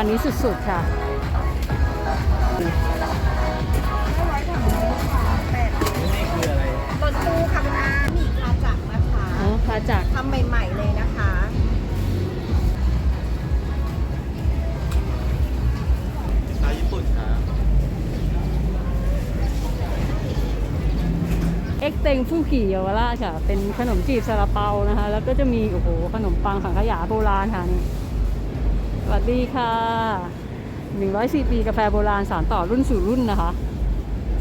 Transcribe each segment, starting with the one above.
านนี้สุดๆค่ะนี่คืออะไรรถตู้ค่ะคุณอามีคาจักรนะคะอ๋อพาจากทำใหม่ๆเลยนะคะชาญี่ปุ่นครับเอ็กเต็งฟูกี่เยาวราชค่ะ เป็นขนมจีบซาลาเปานะคะ แล้วก็จะมี โอ้โห ขนมปังสังขยาโบราณค่ะนี่ส วัสดีค่ะ 104ปีกาแฟโบราณสานต่อรุ่นสู่รุ่นนะคะ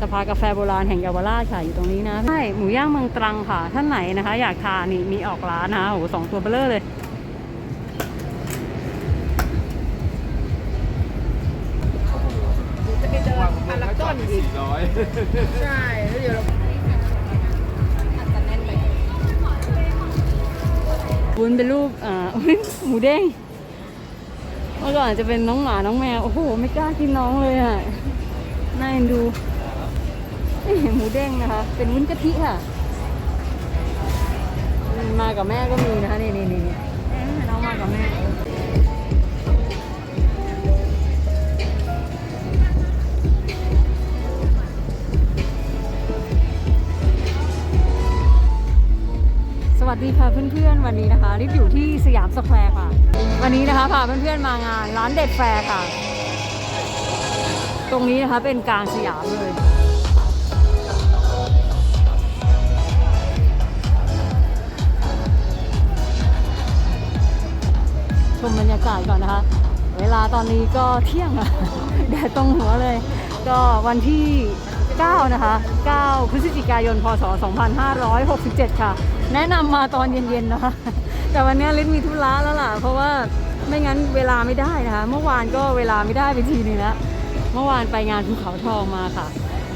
สภากาแฟโบราณแห่งเยาวราชค่ะอยู่ตรงนี้นะใช่หมูย่างเมืองตรังค่ะ ท่านไหนนะคะ อยากทานนี่มีออกร้านนะคะโอ้โหสองตัวเบลเลอร์เลยจะไปเดินพารากอนอีกสี่ร้อยใช่แล้วเดี๋ยวเราอัดกันแน่นเลยวุ้นเป็นรูปอ่าหมูเด้ง เมื่อก่อนจะเป็นน้องหมาน้องแมว โอ้โห ไม่กล้ากินน้องเลยอะน่าเอ็นดูเห็นหมูเด้งนะคะ เป็นวุ้นกะทิค่ะ มากับแม่ก็มีนะคะ นี่นี่นี่น้องมากับแม่ ดีค่ะเพื่อนๆวันนี้นะคะริบอยู่ที่สยามสแควร์ค่ะ วันนี้นะคะพาเพื่อนๆมางานร้านเด็ดแฟร์ค่ะ ตรงนี้นะคะเป็นกลางสยามเลย ชมบรรยากาศก่อนนะคะ เวลาตอนนี้ก็เที่ยงอะแดดตรงหัวเลย ก็วันที่ 9 นะคะ 9 พฤศจิกายน พศ 2567 ค่ะ แนะนำมาตอนเย็นๆนะคะ แต่วันนี้ลิศมีธุระแล้วล่ะ เพราะว่าไม่งั้นเวลาไม่ได้นะคะ เมื่อวานก็เวลาไม่ได้ไปทีนึงแล้วเมื่อวานไปงานภูเขาทองมาค่ะ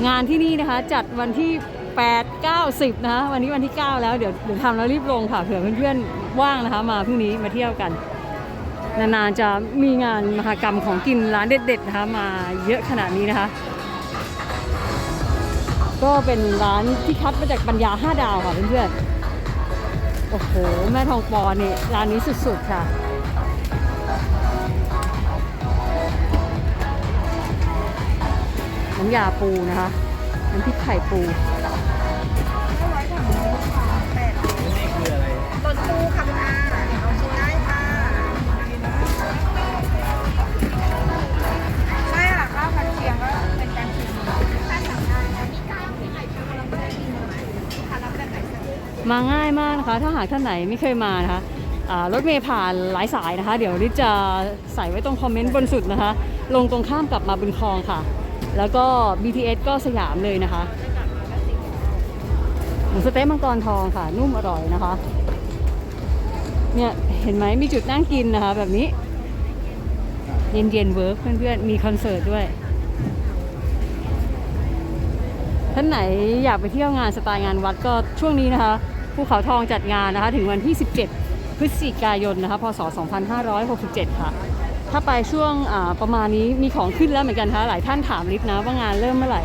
งานที่นี่นะคะจัดวันที่ 8 9 10นะคะวันนี้วันที่ 9 แล้วเดี๋ยวเดี๋ยวทำแล้วรีบลงค่ะเผื่อเพื่อนๆว่างนะคะ มาพรุ่งนี้มาเที่ยวกัน นานๆจะมีงานมหกรรมของกินร้านเด็ดๆนะคะมาเยอะขนาดนี้นะคะ ก็เป็นร้านที่คัดมาจากปัญญา 5 ดาวค่ะเพื่อนๆ โอ้โห แม่ทองปอนี่ร้านนี้สุดๆค่ะ น้ำยาปูนะคะน้ำพริกไข่ปูนี่คืออะไรรถตู้ค่ะ มาง่ายมากนะคะ ถ้าหากท่านไหนไม่เคยมานะคะรถเมล์ผ่านหลายสายนะคะ เดี๋ยวริจะใส่ไว้ตรงคอมเมนต์บนสุดนะคะ ลงตรงข้ามกับมาบุญคลองค่ะ แล้วก็ BTS ก็สยามเลยนะคะหมูสเต๊ะมังกรทองค่ะ นุ่มอร่อยนะคะ เนี่ยเห็นไหมมีจุดนั่งกินนะคะ แบบนี้ เย็นเย็นเวิร์กเพื่อนๆ มีคอนเสิร์ตด้วยท่านไหนอยากไปเที่ยวงานสไตล์งานวัดก็ช่วงนี้นะคะ ภูเขาทองจัดงานนะคะ ถึงวันที่ 17 พฤศจิกายนนะคะ พศ 2567 ค่ะ ถ้าไปช่วงประมาณนี้มีของขึ้นแล้วเหมือนกันคะหลายท่านถามลิฟนะว่างานเริ่มเมื่อไหร่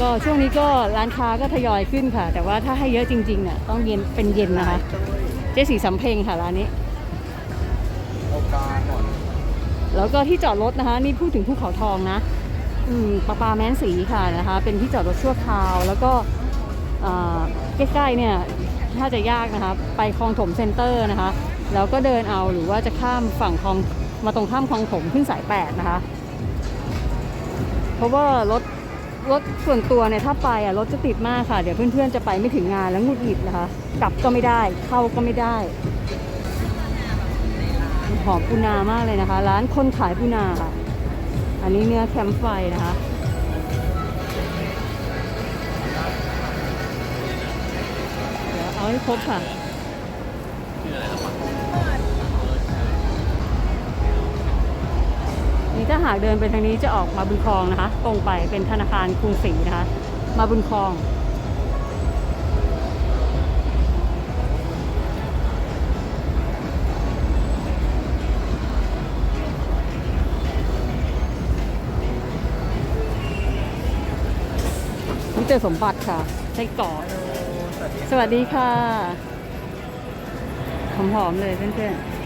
ก็ช่วงนี้ก็ร้านค้าก็ทยอยขึ้นค่ะ แต่ว่าถ้าให้เยอะจริงๆเนี่ยต้องเย็นเป็นเย็นนะคะ เจ๊สีสำเพ็งค่ะร้านนี้เอาปลาก่อนแล้วก็ที่จอดรถนะคะ นี่พูดถึงภูเขาทองนะอืมปลาปาแม้นสีค่ะนะคะ เป็นที่จอดรถชั่วคราว แล้วก็ใกล้ๆเนี่ย ถ้าจะยากนะคะไปคลองถมเซ็นเตอร์นะคะ แล้วก็เดินเอาหรือว่าจะข้ามฝั่งคลองมาตรงข้ามคลองถมขึ้นสายแปดนะคะ เพราะว่ารถรถส่วนตัวเนี่ยถ้าไปอะรถจะติดมากค่ะ เดี๋ยวเพื่อนๆจะไปไม่ถึงงานแล้วงุดหงิดนะคะ กลับก็ไม่ได้ เข้าก็ไม่ได้ หอมปูนามากเลยนะคะ ร้านคนขายปูนาค่ะ อันนี้เนื้อแคมป์ไฟนะคะ เดี๋ยวเอาให้ครบค่ะนี่ถ้าหากเดินไปทางนี้จะออกมาบุญคลองนะคะ ตรงไปเป็นธนาคารกรุงศรีนะคะ มาบุญคลองมิเตอร์สมบัติค่ะไส้กรอก สวัสดีค่ะหอมๆเลยเพื่อนๆ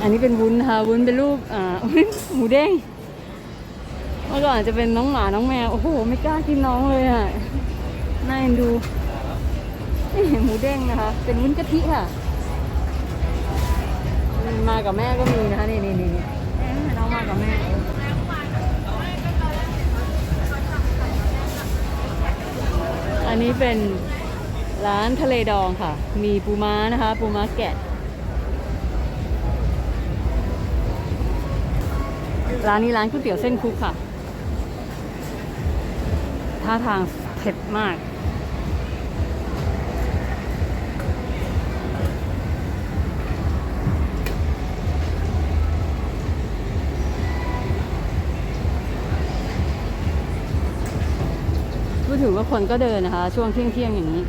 อันนี้เป็นวุ้นนะคะวุ้นเป็นรูปอ่าหมูเด้งเมื่อก่อนจะเป็นน้องหมาน้องแมวโอ้โหไม่กล้ากินน้องเลยอะน่าเอ็นดูนี่หมูเด้งนะคะ เป็นวุ้นกะทิค่ะ มากับแม่ก็มีนะคะนี่นี่นี่ อันนี้เป็นร้านทะเลดองค่ะ มีปูม้านะคะ ปูม้าแกะ ร้านนี้ร้านก๋วยเตี๋ยวเส้นคุกค่ะ ท่าทางเผ็ดมาก ถือว่าคนก็เดินนะคะ ช่วงเที่ยงเที่ยงๆอย่างนี้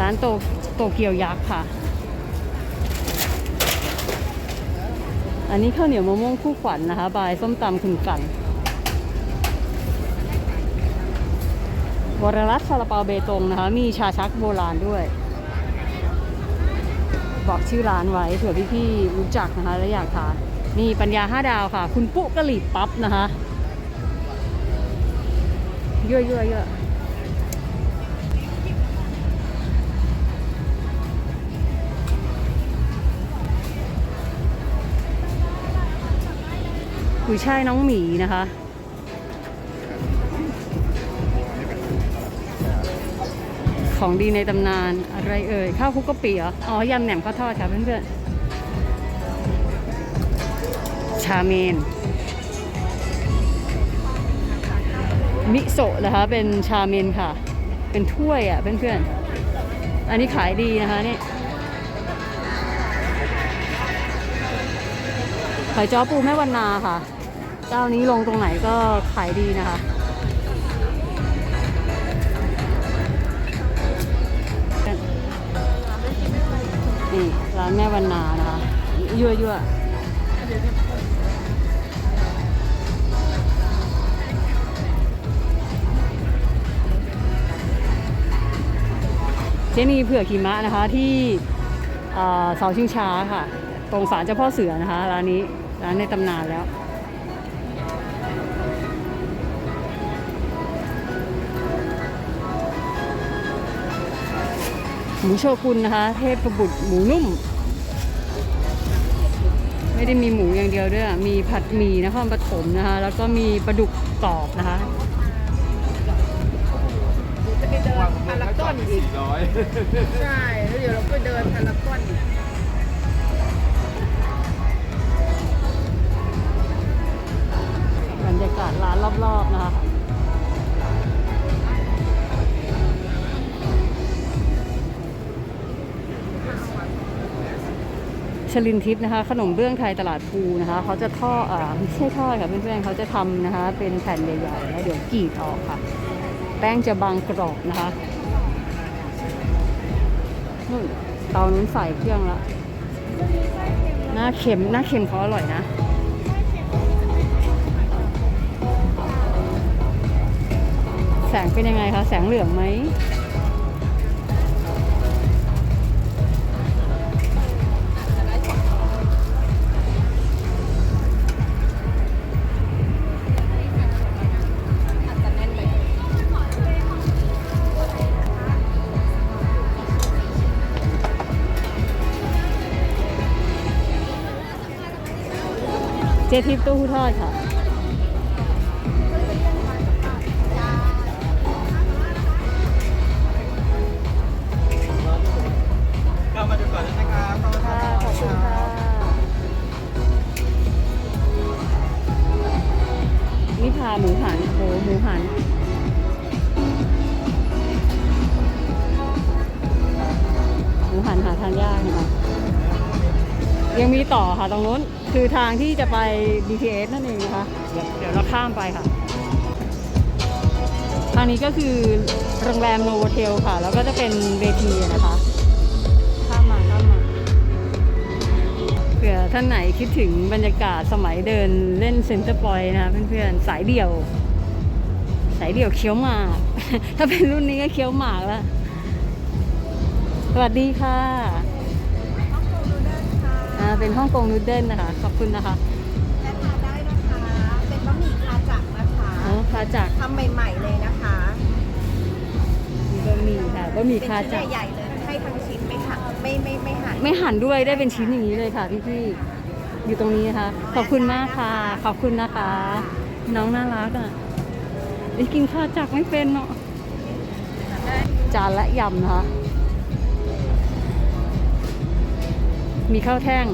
ร้านโตโตเกียวยักษ์ค่ะ อันนี้ข้าวเหนียวมะม่วงคู่ขวัญนะคะ บายส้มตำคุณกันวรรัตซาลาเปาเบตงนะคะ มีชาชักโบราณด้วย บอกชื่อร้านไว้เผื่อพี่ๆรู้จักนะคะ และอยากทาน นี่ปัญญาห้าดาวค่ะ คุณปุ๊กะหรี่ปั๊บนะคะเยอะๆเยอะกุยช่ายน้องหมีนะคะของดีในตำนานอะไรเอ่ยข้าวคุกกะปิเหรออ๋อยำแหนมข้าวทอดค่ะเพื่อนๆ ชาเมน มิโซะนะคะ เป็นชาเมนค่ะ เป็นถ้วยอะเพื่อนๆ อันนี้ขายดีนะคะนี่หอยจ้อปูแม่วันนาค่ะ เจ้านี้ลงตรงไหนก็ขายดีนะคะ นี่ร้านแม่วันนานะคะ ยั่วยั่ว จนีเผือกหิมะนะคะที่เสาชิงช้าค่ะ ตรงศาลเจ้าพ่อเสือนะคะร้านนี้ร้านในตำนานแล้ว หมูโชกุนนะคะ เทพบุตรหมูนุ่ม ไม่ได้มีหมูอย่างเดียวด้วย มีผัดหมี่นครปฐมนะคะ แล้วก็มีปลาดุกกรอบนะคะ เดินพารากอนอีก สี่ร้อยใช่ แล้วเดี๋ยวเราก็เดินพารากอนอีกบรรยากาศร้านรอบๆนะคะ ชลินทิพย์นะคะ ขนมเบื้องไทยตลาดภูนะคะ เขาจะทอดอ่าไม่ใช่ทอดค่ะเพื่อนๆเขาจะทำนะคะ เป็นแผ่นใหญ่ๆแล้วเดี๋ยวกรีดออกค่ะ แป้งจะบางกรอบนะคะนู่นเตานู้นใส่เครื่องละหน้าเค็มหน้าเค็มเขาอร่อยนะแสงเป็นยังไงคะ แสงเหลืองไหม เจทิปตู้หู้ทอดค่ะเข้ามาดูก่อนเลยนะครับเข้ามาค่ะขอบคุณค่ะ นี่พาหมูหันโหหมูหัน หมูหันหาทานยากนะคะยังมีต่อค่ะตรงนู้น คือทางที่จะไป BTS นั่นเองนะคะเดี๋ยวเราข้ามไปค่ะ ทางนี้ก็คือโรงแรมโนโวเทลค่ะ แล้วก็จะเป็นเวทีนะคะ ข้ามมาข้ามมาเผื่อท่านไหนคิดถึงบรรยากาศสมัยเดินเล่นเซ็นเตอร์พอยต์นะคะเพื่อนๆ สายเดี่ยว สายเดี่ยวเคี้ยวหมาก ถ้าเป็นรุ่นนี้ก็เคี้ยวหมากแล้ว สวัสดีค่ะ เป็นฮ่องกงนูดเดิลนะคะ ขอบคุณนะคะและทานได้นะคะ เป็นบะหมี่คาจักรนะคะอ๋อคาจักรทำใหม่ๆเลยนะคะมีบะหมี่ค่ะบะหมี่เป็นคาชิ้นจักรใหญ่ๆเลยให้ทั้งชิ้นไม่หักไม่ไม่ไม่หั่นไม่หั่นด้วยได้เป็นชิ้นอย่างนี้เลยค่ะพี่พี่ๆอยู่ตรงนี้นะคะ ขอบคุณมากค่ะ ขอบคุณนะคะ น้องน่ารักอะไอ้กินข้าวจักรไม่เป็นเนาะจานละยำนะคะ มีข้าวแท่ง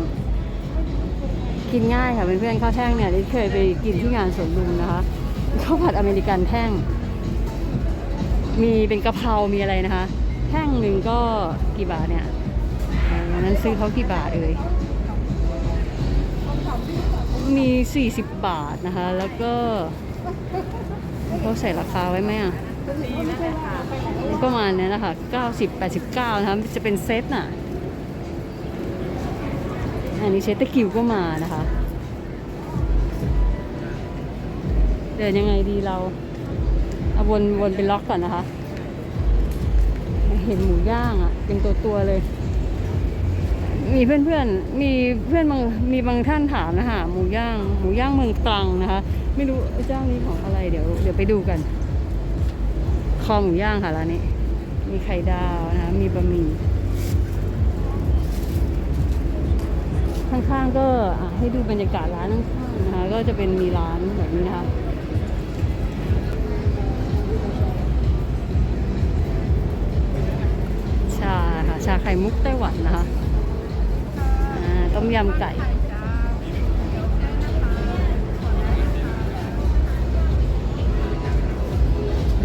กินง่ายค่ะเพื่อนๆข้าวแท่งเนี่ยที่เคยไปกินที่งานสวนลุมนะคะข้าวผัดอเมริกันแท่ง มีเป็นกะเพรามีอะไรนะคะ แท่งหนึ่งก็กี่บาทเนี่ยวันนั้นซื้อเขากี่บาทเอ่ยมี 40 บาทนะคะ แล้วก็เขาใส่ราคาไว้ไหมอะประมาณเนี้ยนะคะ 90 89 นะคะ จะเป็นเซตน่ะ อันนี้เชตตะกิวก็มานะคะ เดินยังไงดีเราเอาวนวนเป็นล็อกก่อนนะคะ เห็นหมูย่างอะเป็นตัวตัวเลย มีเพื่อนๆมีเพื่อนบางมีบางท่านถามนะคะหมูย่าง หมูย่างเมืองตรังนะคะ ไม่รู้เจ้านี้ของอะไรเดี๋ยว เดี๋ยวไปดูกันคอหมูย่างค่ะร้านนี้ มีไข่ดาวนะคะ มีบะหมี่ ข้างๆก็ให้ดูบรรยากาศร้านข้างๆนะคะก็จะเป็นมีร้านแบบนี้นะคะชาค่ะชาไข่มุกไต้หวันนะคะต้มยำไก่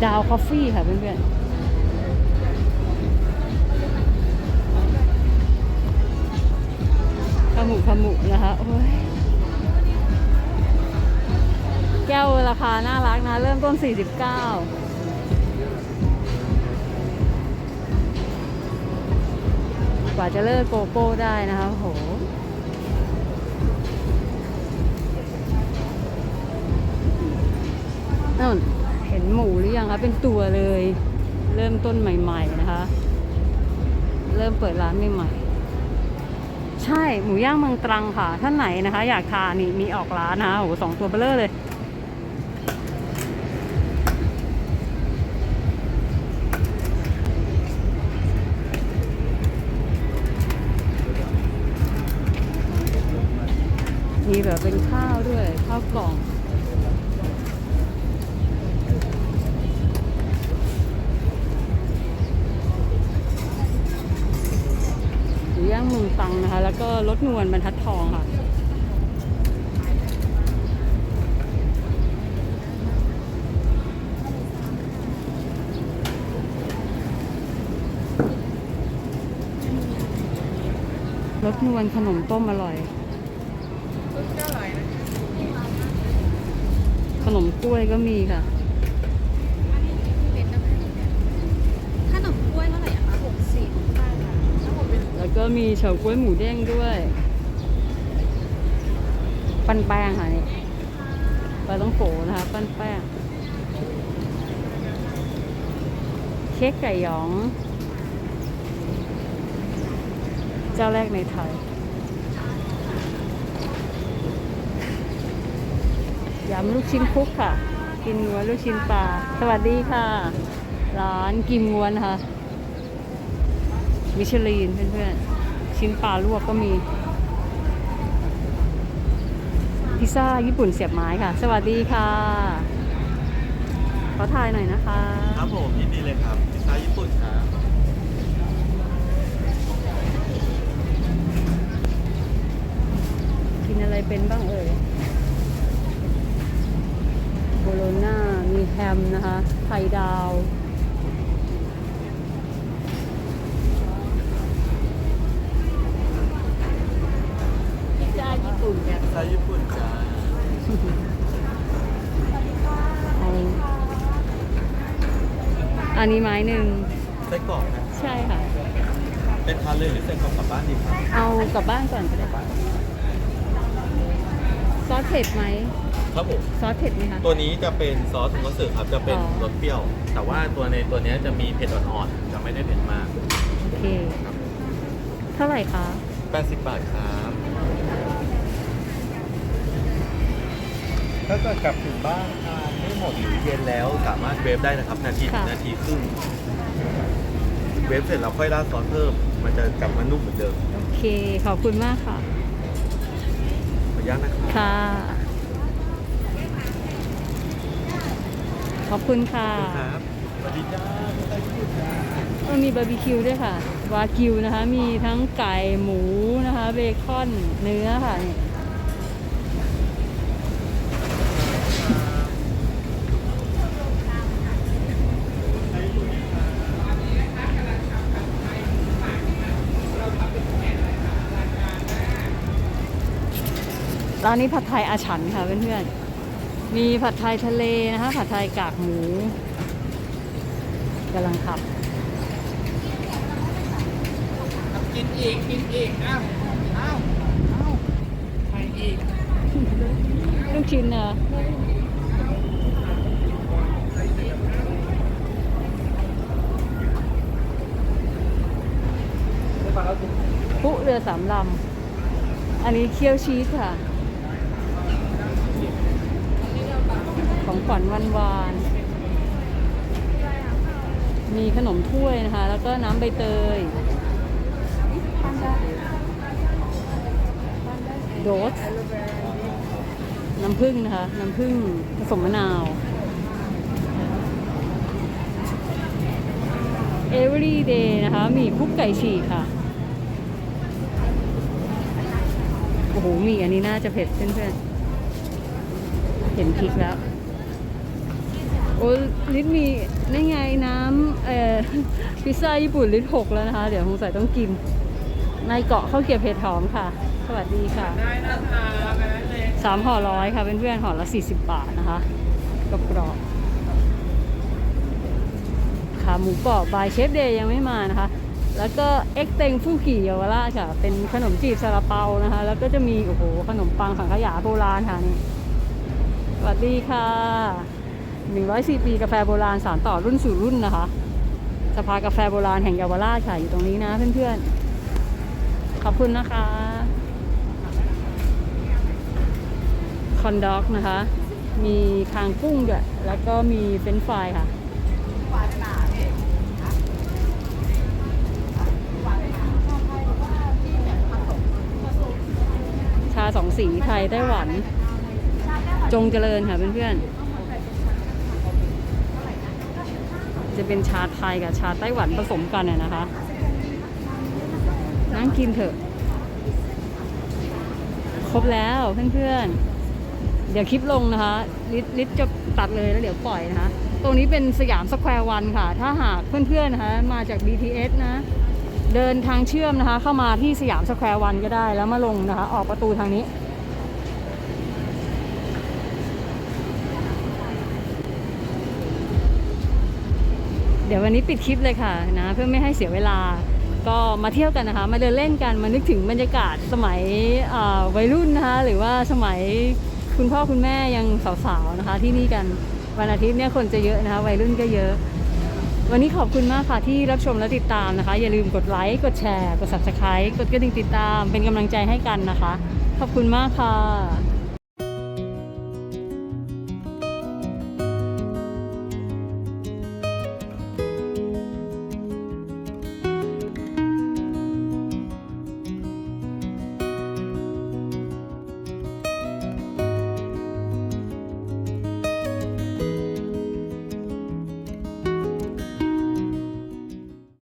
ดาวคอฟฟี่ค่ะเพื่อนๆ แก้วราคาน่ารักนะ เริ่มต้น 49กว่าจะเลิกโกโก้ได้นะคะโห นั่นเห็นหมูหรือยังคะเป็นตัวเลย เริ่มต้นใหม่ ๆ นะคะ เริ่มเปิดร้านใหม่ๆ ใช่หมูย่างเมืองตรังค่ะ ท่านไหนนะคะ อยากทานนี่มีออกร้านนะโอ้โหสองตัวเบลเลอร์เลยมีแบบเป็นข้าวด้วย ข้าวกล่อง เมืองตังนะคะ แล้วก็รถนวลบรรทัดทองค่ะรสนวลขนมต้มอร่อย ขนมกล้วยก็มีค่ะ ขนมกล้วยเท่าไหร่อะคะหกสิบ แล้วก็มีเฉาก๊วยหมูเด้งด้วย ปั้นแป้งค่ะนี่ปลาต้องโกนะคะ ปั้นแป้ง เค้กไก่หยอง เจ้าแรกในไทยยำลูกชิ้นคุกค่ะ กินงัวลูกชิ้นปลา สวัสดีค่ะ ร้านกิมงวนค่ะ มิชลีนเพื่อนๆ ชิ้นปลาลวกก็มี พิซซ่าญี่ปุ่นเสียบไม้ค่ะ สวัสดีค่ะ ขอถ่ายหน่อยนะคะ ครับผมยินดีเลยครับ พิซซ่าญี่ปุ่นครับกินอะไรเป็นบ้างเอ่ยโบโลน่ามีแฮมนะคะ ไข่ดาว พิซซ่าญี่ปุ่นเนี่ย พิซซ่าญี่ปุ่นจ้าเอาอันนี้ไม้หนึ่งไส้กรอกนะใช่ค่ะ เป็นทานเลยหรือไส้กรอกกลับบ้านดีครับเอากลับบ้านก่อนก็ได้ซอสเผ็ดไหมครับผม ซอสเผ็ดไหมคะ ตัวนี้จะเป็นซอสทงคัตสึครับจะเป็นอ๋อ รสเปรี้ยว แต่ว่าตัวในตัวเนี้ยจะมีเผ็ดอ่อนๆจะไม่ได้เผ็ดมากโเค เท่าไหร่คะ 80 บาทครับ ถ้าเกิดกลับถึงบ้านทานไม่หมดหรือเย็นแล้วสามารถเวฟได้นะครับนาทีถึงนาทีครึ่งเวฟเสร็จเราค่อยราดซอสเพิ่ม มันจะกลับมานุ่มเหมือนเดิมโอเค ขอบคุณมากค่ะ ขออนุญาตนะครับ ค่ะ ขอบคุณค่ะขอบคุณครับสวัสดีจ้าเออมีบาร์บีคิวด้วยค่ะวากิวนะคะ มีทั้งไก่หมูนะคะ เบคอนเนื้อค่ะนี่ ร้านนี้ผัดไทยอาฉันค่ะเพื่อนๆ มีผัดไทยทะเลนะคะ ผัดไทยกากหมูกำลังขับ กินอีก กินอีกอ้าวอ้าวอ้าวไปอีกลูกชิ้นเนอะผู้เรือสามลำ อันนี้เคี่ยวชีสค่ะ ของขวัญวันวาน มีขนมถ้วยนะคะ แล้วก็น้ำใบเตย โดสน้ำผึ้งนะคะ น้ำผึ้งผสมมะนาว every day นะคะ มีคุกไก่ฉีกค่ะ โอ้โห มีอันนี้น่าจะเผ็ดเพื่อนๆ เห็นพริกแล้ว โอ้ลิตมีนี่ไงน้ำเอ่อพิซซ่าญี่ปุ่นลิตหกแล้วนะคะ เดี๋ยวคงใส่ต้องกิน ในเกาะข้าวเกรียบเผ็ดหอมค่ะ สวัสดีค่ะได้นะคะสามห่อร้อยค่ะเพื่อนๆห่อละ40บบาทนะคะกรอบกรอบขาหมูกรอบบายเชฟเดย์ยังไม่มานะคะ แล้วก็เอ็กเตงฟูกิเยาวราชค่ะ เป็นขนมจีบซาลาเปานะคะ แล้วก็จะมีโอ้โหขนมปังสังขยาโบราณค่ะนี่ สวัสดีค่ะ 104 ปีกาแฟโบราณสานต่อรุ่นสู่รุ่นนะคะ สภากาแฟโบราณแห่งเยาวราชค่ะอยู่ตรงนี้นะเพื่อนๆ ขอบคุณนะคะ คอนด็อกนะคะ มีคางกุ้งด้วย แล้วก็มีเฟรนฟรายค่ะชาสองสีไทยไต้หวัน จงเจริญค่ะเพื่อนๆ จะเป็นชาไทยกับชาไต้หวันผสมกันน่ะนะคะ นั่งกินเถอะ ครบแล้วเพื่อนๆ เดี๋ยวคลิปลงนะคะลิศลิจะตัดเลยแล้วเดี๋ยวปล่อยนะคะ ตรงนี้เป็นสยามสแควร์วันค่ะ ถ้าหากเพื่อนๆนะคะมาจาก BTS นะ เดินทางเชื่อมนะคะ เข้ามาที่สยามสแควร์วันก็ได้แล้วมาลงนะคะ ออกประตูทางนี้ เดี๋ยววันนี้ปิดคลิปเลยค่ะนะเพื่อไม่ให้เสียเวลาก็มาเที่ยวกันนะคะ มาเดินเล่นกันมานึกถึงบรรยากาศสมัยวัยรุ่นนะคะหรือว่าสมัยคุณพ่อคุณแม่ยังสาวๆนะคะ ที่นี่กันวันอาทิตย์เนี่ยคนจะเยอะนะคะวัยรุ่นก็เยอะ วันนี้ขอบคุณมากค่ะที่รับชมและติดตามนะคะ อย่าลืมกดไลค์กดแชร์ กด subscribe กดกระดิ่งติดตามเป็นกำลังใจให้กันนะคะ ขอบคุณมากค่ะ